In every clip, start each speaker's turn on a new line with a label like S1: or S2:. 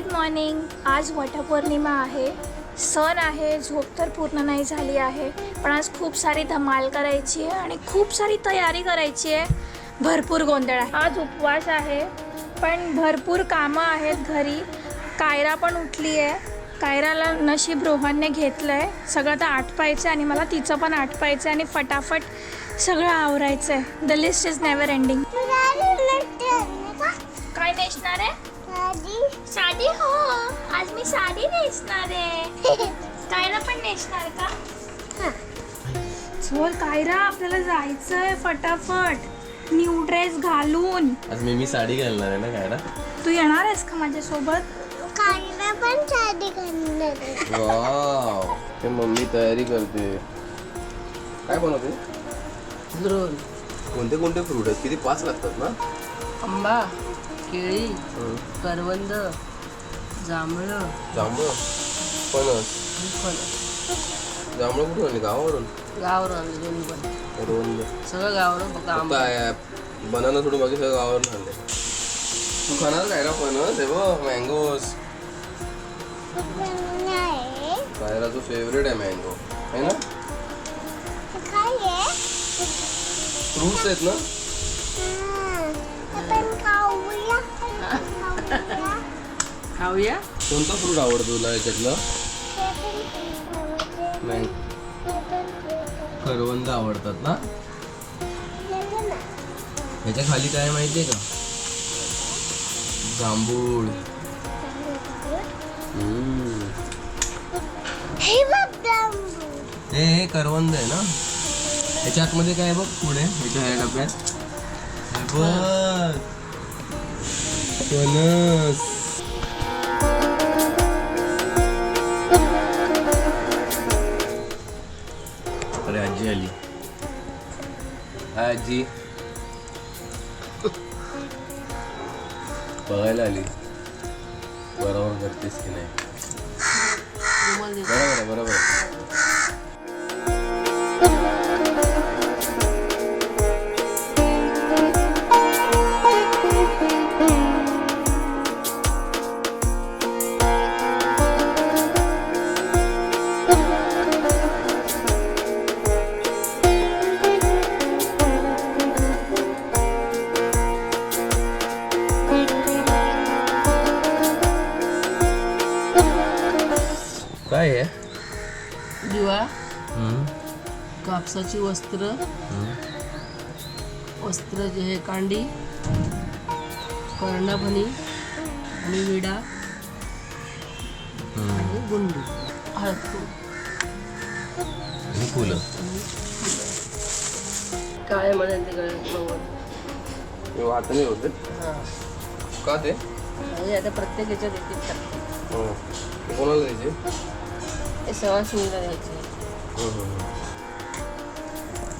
S1: Good morning आज वटपौर्णिमा आहे. सण आहे. झोप तर पूर्ण नाही झाली आहे. पण आज खूप सारी धमाल करायची आहे आणि खूप सारी तयारी करायची आहे. भरपूर गोंधळ आहे. आज उपवास आहे. पण भरपूर कामं आहेत घरी. कायरा पण उठली आहे. कायराला नशीब रोहनने घेतलं आहे सगळं तर आटपायचं आहे आणि मला तिचं पण आटपायचं आहे आणि फटाफट सगळं आवरायचं आहे the list is never ending काय नेसणार आहे? साडी हो आज मी साडी नेसणार आहे. कायरा पण नेसणार का? चल कायरा आपल्याला जायचंय फटाफट. न्यू ड्रेस घालून.
S2: आज मी मी साडी घालणार आहे ना काय ना
S1: तू येणार आहेस का माझ्यासोबत?
S3: कायला पण साडी घालणार आहे.
S2: वाव ते मम्मी तयारी करते. काय बनवते? कोणते कोणते फ्रूट आहेत? किती पाच लागतात ना?
S4: आंबा. केळी. करवंद जांभळं.
S2: जांभळ? फणस?
S4: फणस.
S2: जांभळ कुठून आली? गावावरून?
S4: गावावरून आणले दोन्ही पण. सगळं गावावरून फक्त
S2: बनाना सोडून बाकी सगळं गावावरून आणले तू खाणार काय ना फणस? हे बघ मँगोज
S3: नाही.
S2: कायराचं फेवरेट आहे मँगो आहे ना?
S3: काय आहे?
S2: फ्रुट्स आहेत ना?
S3: हा. खाऊया. खाऊया.
S4: खाऊया
S2: कोणता फ्रूट आवडतो तुला याच्यातलं
S3: खाऊया.
S2: करवंद आवडतात ना. ह्याच्या खाली काय माहितीये का जांभूळ.
S3: हे
S2: करवंद आहे ना ह्याच्या आतमध्ये काय बघ पुढे ह्याच्या ह्या डब्यात बघ फणस अरे आजी आली हाय आजी बघायला आली बरोबर करतेस की नाही. बरोबर बरोबर
S4: दिवा. कापसाची वस्त्र. वस्त्र जे हे कांडी कर्णफणी आणि विडा. आणि गुंडी. हळद
S2: फुलं.
S4: काळे म्हणाल तिकडे
S2: हे वाटणे होते
S4: हां.
S2: का ते?
S4: आणि आता प्रत्येक ह्याच्यात एक एक टाकते.
S2: हो. ते कोणाला द्यायचे?
S4: सवा शिवला द्यायचे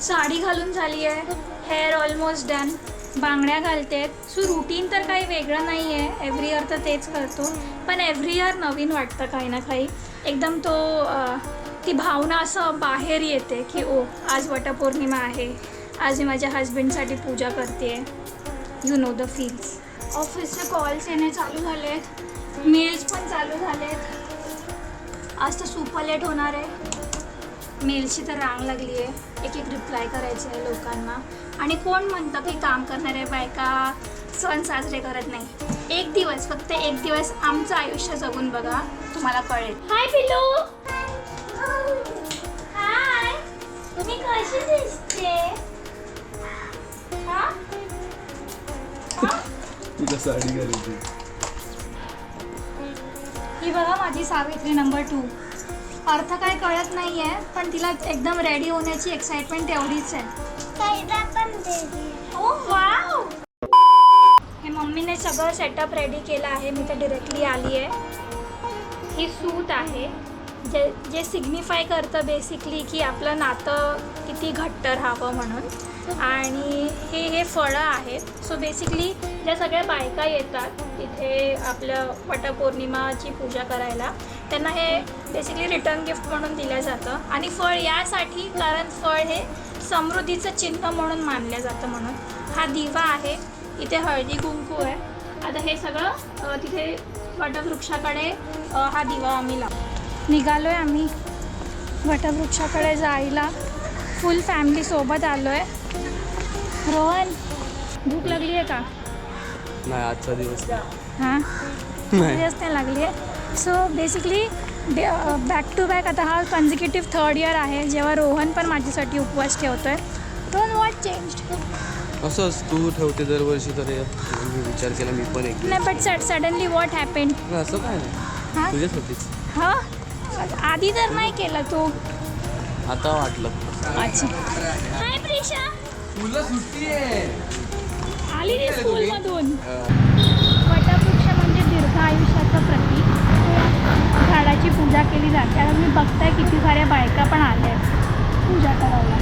S1: साडी घालून झाली आहे हेअर ऑलमोस्ट डन बांगड्या घालतेत. सो रुटीन तर काही वेगळं नाही आहे एव्हरी इयर तर तेच करतो. पण एव्हरी इयर नवीन वाटतं काही ना काही. एकदम तो अं, ती भावना असं बाहेर येते की ओ आज वटपौर्णिमा आहे. आज मी माझ्या हस्बंडसाठी पूजा करते यू नो द फील्स ऑफिसचे कॉल्स येणे चालू झालेत. मेल्स पण चालू झालेत. आज तर सुपर लेट होणार आहे. मेलची तर रांग लागली आहे. एक एक रिप्लाय करायचं आहे लोकांना. आणि कोण म्हणतं की काम करणारे बायका सण साजरे करत नाही. एक दिवस फक्त एक दिवस आमचं आयुष्य जगून बघा तुम्हाला कळेल. हाय पिलू हाय तुम्ही कशी दिसते? हा? हा?
S2: साडी घालायची
S1: ही बघा माझी सावित्री नंबर टू अर्थ काय कळत नाही आहे पण तिला एकदम रेडी होण्याची एक्साइटमेंट तेवढीच आहे. ओ वाव हे मम्मीने सगळं सेटअप रेडी केलं आहे मी तर डिरेक्टली आली आहे ही सूत आहे. जे जे सिग्निफाय करतं बेसिकली की आपलं नातं किती घट्ट राहावं म्हणून. आणि हे हे फळं आहेत. सो बेसिकली ज्या सगळ्या बायका येतात तिथे आपलं वटपौर्णिमाची पूजा करायला त्यांना हे बेसिकली रिटर्न गिफ्ट म्हणून दिलं जातं. आणि फळ यासाठी कारण फळ हे समृद्धीचं चिन्ह म्हणून मानलं जातं म्हणून. हा दिवा आहे इथे हळदी कुंकू आहे. आता हे सगळं तिथे वटवृक्षाकडे हा दिवा आम्ही लावतो. निघालो आहे आम्ही. वटवृक्षाकडे जायला फुल फॅमिली सोबत आलो आहे रोहन भूक लागली आहे का?
S2: नाही आजचा दिवस
S1: हां?
S2: नाही.
S1: दिवस नाही लागली आहे. So basically back to back आता हा कन्झिक्युटिव्ह थर्ड इयर आहे. जेव्हा रोहन पण माझ्यासाठी उपवास ठेवतो आहे डोंट वॉट चेंज
S2: असंच तू ठेवते दरवर्षी तर मी विचार केला मी पण एक
S1: नाही बट सड सडनली वॉट हॅपेंड
S2: नाही, असं काय नाही. तुझ्यासाठीच.
S1: हां? आधी तर नाही केलं तू.
S2: आता वाटलं.
S1: अच्छा. हाय प्रिशा.
S2: तुला सुट्टी आहे
S1: आली रे स्कूलमधून. वटवृक्ष म्हणजे दीर्घ आयुष्याचं प्रतीक. झाडाची पूजा केली जाते. आता तुम्ही बघताय किती साऱ्या बायका पण आल्या आहेत. पूजा करायला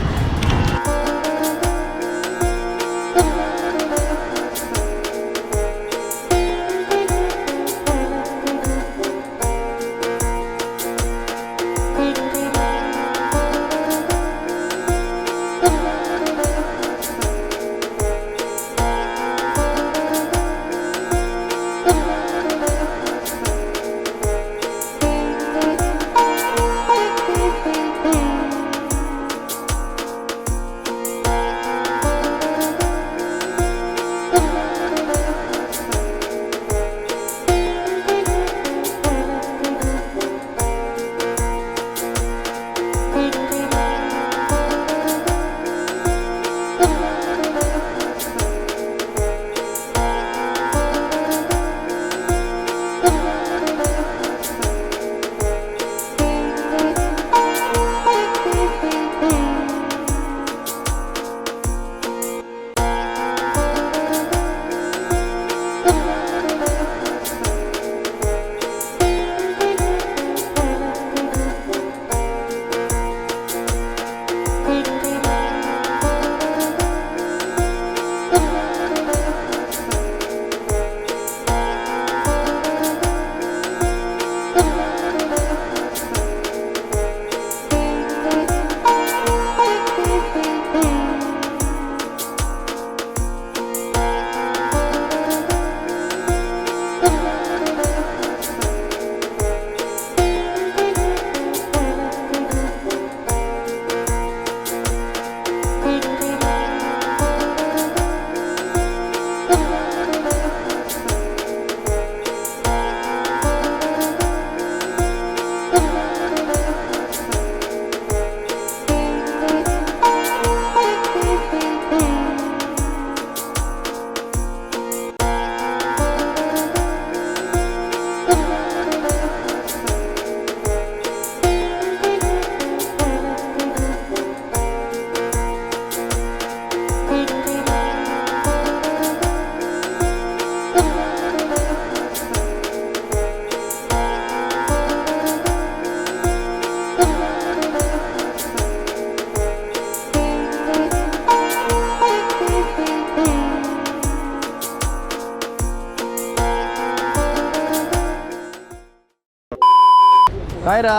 S2: काय रा?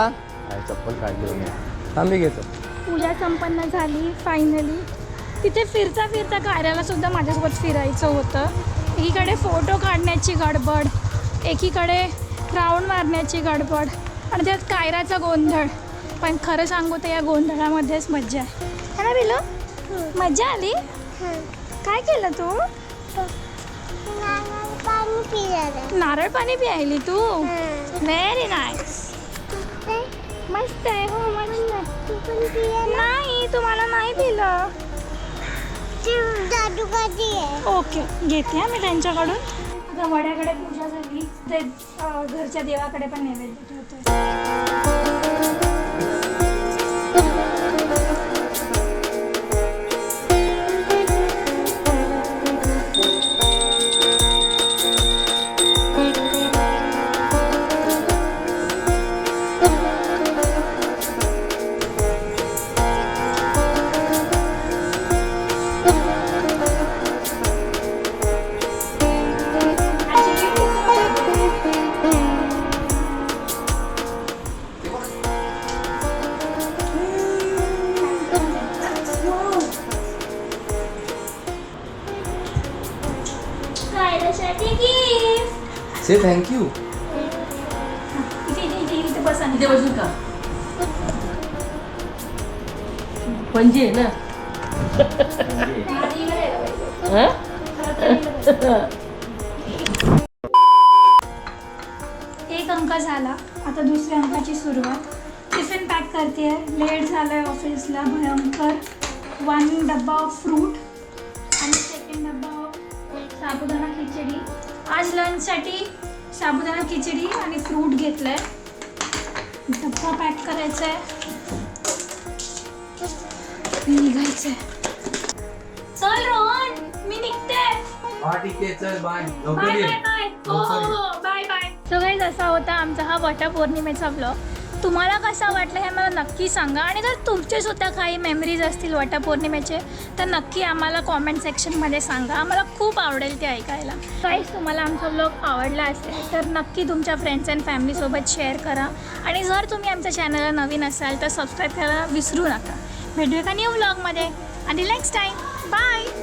S2: काय चप्पल काढली थांबी घेतो
S1: पूजा संपन्न झाली फायनली तिथे फिरता फिरता कार्याला सुद्धा माझ्यासोबत फिरायचं होतं. एकीकडे फोटो काढण्याची गडबड एकीकडे राऊंड मारण्याची गडबड आणि त्यात कायराचा गोंधळ. पण खरं सांगू तर या गोंधळामध्येच मज्जा आहे. है ना बिलो? मज्जा आली? काय केलं तू?
S3: नारळ पाणी पिलं
S1: नारळ पाणी प्यायली तू? व्हेरी नाईस मस्त आहे हो मस्त आहे. नाही तुम्हाला नाही दिलं.
S3: आहे
S1: ओके घेते हा मी त्यांच्याकडून. आता वड्याकडे पूजा झाली ते अं, घरच्या देवाकडे पण नैवेद्य ठेवतोय. कायद्यासाठी गिफ्ट
S2: से थँक्यू
S1: बसा
S4: इथे बसून का? पणजी आहे ना? हा?
S1: एक अंक झाला. आता दुसऱ्या अंकाची सुरुवात. टिफिन पॅक करते लेट झालं आहे ऑफिसला भयंकर. वन डब्बा ऑफ फ्रूट साबुदाणा खिचडी. आज लंचसाठी साबुदाणा खिचडी आणि फ्रूट घेतलं आहे डब्बा पॅक करायचा आहे निघायचं आहे चल रोहन मी निघते.
S2: हा ठीक आहे चल बाय
S1: बाय बाय बाय हो हो बाय बाय सो गाईज असा होता आमचा हा वटपौर्णिमेचा व्लॉग तुम्हाला कसा वाटलं हे मला नक्की सांगा. आणि जर तुमचेसुद्धा काही मेमरीज असतील वटपौर्णिमेचे तर नक्की आम्हाला कॉमेंट सेक्शनमध्ये सांगा. आम्हाला खूप आवडेल ते ऐकायला. काहीच तुम्हाला आमचा ब्लॉग आवडला असेल तर नक्की तुमच्या फ्रेंड्स अँड फॅमिलीसोबत शेअर करा. आणि जर तुम्ही आमच्या चॅनलला नवीन असाल तर सबस्क्राईब करायला विसरू नका. भेटूया का न्यू ब्लॉगमध्ये आणि नेक्स्ट टाईम बाय